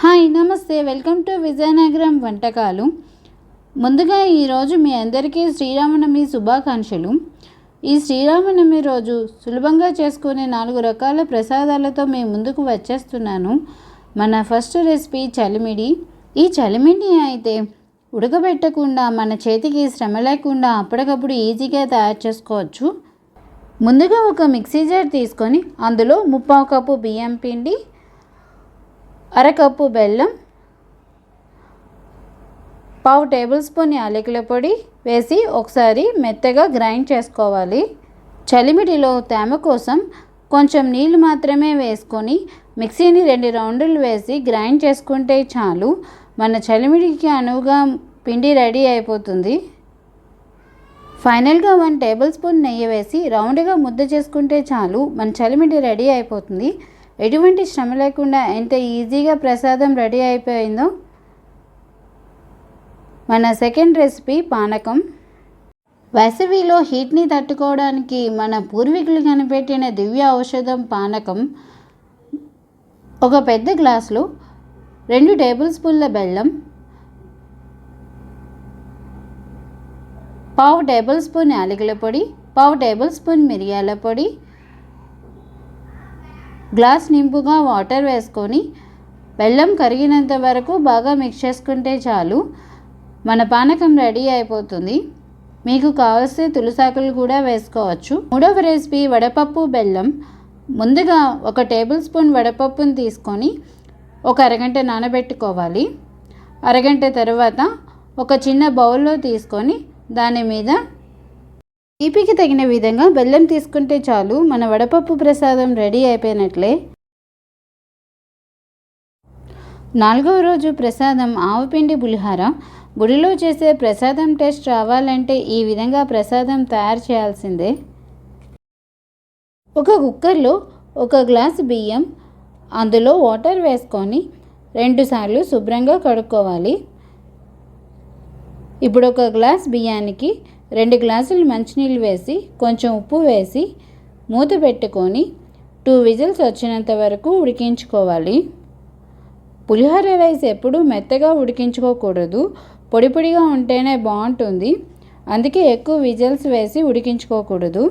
Hi నమస్తే. Welcome to Vizianagaram వంటకాలు. ముందుగా ఈరోజు మీ అందరికీ శ్రీరామనవమి శుభాకాంక్షలు. ఈ శ్రీరామనవమి రోజు సులభంగా చేసుకునే నాలుగు రకాల ప్రసాదాలతో మేము ముందుకు వచ్చేస్తున్నాను. మన ఫస్ట్ రెసిపీ చలిమిడి. ఈ చలిమిడి అయితే ఉడకబెట్టకుండా మన చేతికి శ్రమ లేకుండా అప్పటికప్పుడు ఈజీగా తయారు చేసుకోవచ్చు. ముందుగా ఒక మిక్సీ జార్ తీసుకొని అందులో ముప్పావు కప్పు బియ్యం పిండి అరకప్పు బెల్లం పావు టేబుల్ స్పూన్ యాలకుల పొడి వేసి ఒకసారి మెత్తగా గ్రైండ్ చేసుకోవాలి. చలిమిడిలో తేమ కోసం కొంచెం నీళ్ళు మాత్రమే వేసుకొని మిక్సీని రెండు రౌండ్లు వేసి గ్రైండ్ చేసుకుంటే చాలు. మన చలిమిడికి అనువుగా పిండి రెడీ అయిపోతుంది. ఫైనల్గా వన్ టేబుల్ స్పూన్ నెయ్యి వేసి రౌండ్గా ముద్ద చేసుకుంటే చాలు. మన చలిమిడి రెడీ అయిపోతుంది. ఎటువంటి శ్రమ లేకుండా ఎంత ఈజీగా ప్రసాదం రెడీ అయిపోయిందో? మన సెకండ్ రెసిపీ పానకం. వేసవిలో హీట్ని తట్టుకోవడానికి మన పూర్వీకులు కనిపెట్టిన దివ్య ఔషధం పానకం. ఒక పెద్ద గ్లాసులో రెండు టేబుల్ స్పూన్ల బెల్లం. పావు టేబుల్ స్పూన్ యాలకుల పొడి పావు టేబుల్ స్పూన్ మిరియాల పొడి గ్లాస్ నింపుగా వాటర్ వేసుకొని బెల్లం కరిగినంత వరకు బాగా మిక్స్ చేసుకుంటే చాలు. మన పానకం రెడీ అయిపోతుంది. మీకు కావలసిన తులసాకులు కూడా వేసుకోవచ్చు. మూడవ రెసిపీ వడపప్పు బెల్లం. ముందుగా ఒక టేబుల్ స్పూన్ వడపప్పును తీసుకొని ఒక అరగంట నానబెట్టుకోవాలి. అరగంట తర్వాత ఒక చిన్న బౌల్లో తీసుకొని దాని మీద తీపికి తగిన విధంగా బెల్లం తీసుకుంటే చాలు మన వడపప్పు ప్రసాదం రెడీ అయిపోయినట్లే. నాలుగవ రోజు ప్రసాదం ఆవుపిండి పులిహార. గుడిలో చేసే ప్రసాదం టేస్ట్ రావాలంటే ఈ విధంగా ప్రసాదం తయారు చేయాల్సిందే. ఒక కుక్కర్లో ఒక గ్లాస్ బియ్యం అందులో వాటర్ వేసుకొని రెండుసార్లు శుభ్రంగా కడుక్కోవాలి. ఇప్పుడు ఒక గ్లాస్ బియ్యానికి రెండు గ్లాసులు మంచినీళ్ళు వేసి కొంచెం ఉప్పు వేసి మూత పెట్టుకొని టూ విజిల్స్ వచ్చినంత వరకు ఉడికించుకోవాలి. పులిహోర రైస్ ఎప్పుడూ మెత్తగా ఉడికించుకోకూడదు. పొడి పొడిగా ఉంటేనే బాగుంటుంది. అందుకే ఎక్కువ విజిల్స్ వేసి ఉడికించుకోకూడదు.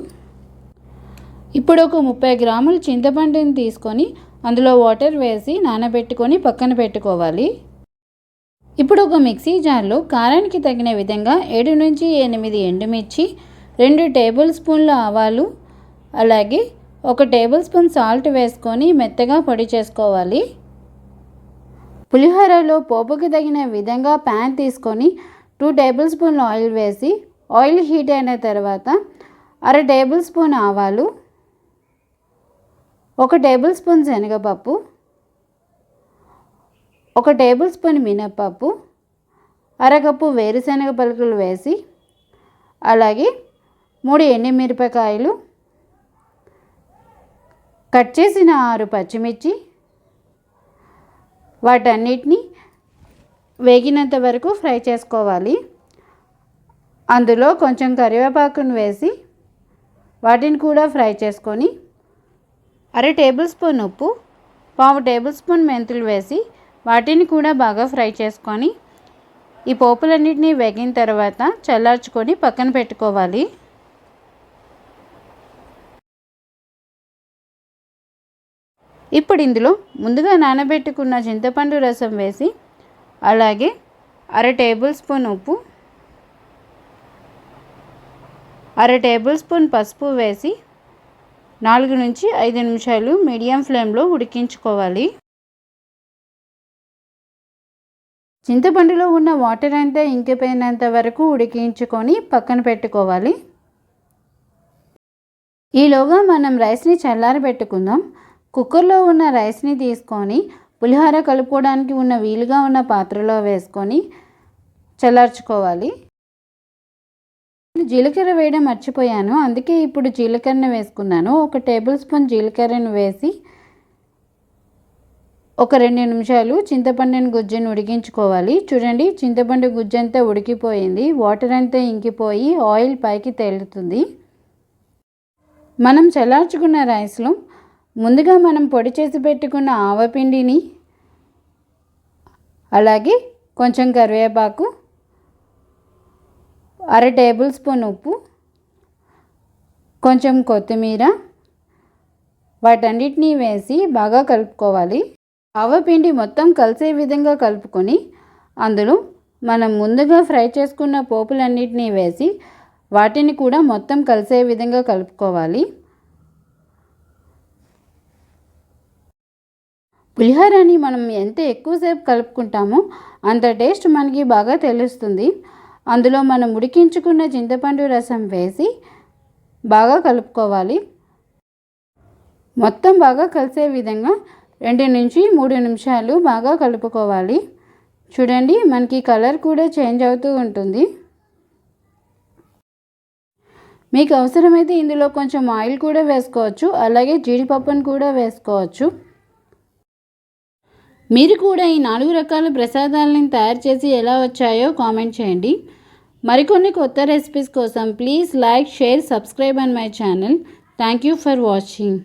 ఇప్పుడు ఒక ముప్పై గ్రాముల చింతపండుని తీసుకొని అందులో వాటర్ వేసి నానబెట్టుకొని పక్కన పెట్టుకోవాలి. ఇప్పుడు ఒక మిక్సీ జార్లో కారానికి తగిన విధంగా ఏడు నుంచి ఎనిమిది ఎండుమిర్చి రెండు టేబుల్ స్పూన్ల ఆవాలు అలాగే ఒక టేబుల్ స్పూన్ సాల్ట్ వేసుకొని మెత్తగా పొడి చేసుకోవాలి. పులిహోరలో పోపుకి తగిన విధంగా ప్యాన్ తీసుకొని టూ టేబుల్ స్పూన్ల ఆయిల్ వేసి ఆయిల్ హీట్ అయిన తర్వాత అర టేబుల్ స్పూన్ ఆవాలు ఒక టేబుల్ స్పూన్ శనగపప్పు ఒక టేబుల్ స్పూన్ మినప్పప్పు అరకప్పు వేరుశనగ పలుకులు వేసి అలాగే మూడు ఎండుమిరపకాయలు కట్ చేసిన ఆరు పచ్చిమిర్చి వాటన్నిటిని వేగినంత వరకు ఫ్రై చేసుకోవాలి. అందులో కొంచెం కరివేపాకును వేసి వాటిని కూడా ఫ్రై చేసుకొని అర టేబుల్ స్పూన్ ఉప్పు పావు టేబుల్ స్పూన్ మెంతులు వేసి వాటిని కూడా బాగా ఫ్రై చేసుకొని ఈ పోపులన్నిటినీ వేగిన తర్వాత చల్లార్చుకొని పక్కన పెట్టుకోవాలి. ఇప్పుడు ఇందులో ముందుగా నానబెట్టుకున్న చింతపండు రసం వేసి అలాగే అర టేబుల్ స్పూన్ ఉప్పు అర టేబుల్ స్పూన్ పసుపు వేసి నాలుగు నుంచి ఐదు నిమిషాలు మీడియం ఫ్లేమ్లో ఉడికించుకోవాలి. చింతపండులో ఉన్న వాటర్ అంతా ఇంకిపోయినంత వరకు ఉడికించుకొని పక్కన పెట్టుకోవాలి. ఈలోగా మనం రైస్ని చల్లారబెట్టుకుందాం. కుక్కర్లో ఉన్న రైస్ని తీసుకొని పులిహోర కలుపుకోవడానికి ఉన్న వీలుగా ఉన్న పాత్రలో వేసుకొని చల్లార్చుకోవాలి. జీలకర్ర వేయడం మర్చిపోయాను. అందుకే ఇప్పుడు జీలకర్రను వేసుకున్నాను. ఒక టేబుల్ స్పూన్ జీలకర్రను వేసి ఒక రెండు నిమిషాలు చింతపండుని గుజ్జుని ఉడికించుకోవాలి. చూడండి చింతపండు గుజ్జు అంతా ఉడికిపోయింది. వాటర్ అంతా ఇంకిపోయి ఆయిల్ పైకి తేలుతుంది. మనం చల్లార్చుకున్న రైస్లో ముందుగా మనం పొడి చేసి పెట్టుకున్న ఆవపిండిని అలాగే కొంచెం కరివేపాకు అర టేబుల్ స్పూన్ ఉప్పు కొంచెం కొత్తిమీర వాటన్నిటినీ వేసి బాగా కలుపుకోవాలి. ఆవపిండి మొత్తం కలిసే విధంగా కలుపుకొని అందులో మనం ముందుగా ఫ్రై చేసుకున్న పోపులన్నిటినీ వేసి వాటిని కూడా మొత్తం కలిసే విధంగా కలుపుకోవాలి. పులిహోరని మనం ఎంత ఎక్కువసేపు కలుపుకుంటామో అంత టేస్ట్ మనకి బాగా తెలుస్తుంది. అందులో మనం ఉడికించుకున్న చింతపండు రసం వేసి బాగా కలుపుకోవాలి. మొత్తం బాగా కలిసే విధంగా రెండు నుంచి మూడు నిమిషాలు బాగా కలుపుకోవాలి. చూడండి మనకి కలర్ కూడా చేంజ్ అవుతూ ఉంటుంది. మీకు అవసరమైతే ఇందులో కొంచెం ఆయిల్ కూడా వేసుకోవచ్చు. అలాగే జీడిపప్పును కూడా వేసుకోవచ్చు. మీరు కూడా ఈ నాలుగు రకాల ప్రసాదాలను తయారు చేసి ఎలా వచ్చాయో కామెంట్ చేయండి. మరికొన్ని కొత్త రెసిపీస్ కోసం please like share subscribe and my channel thank you for watching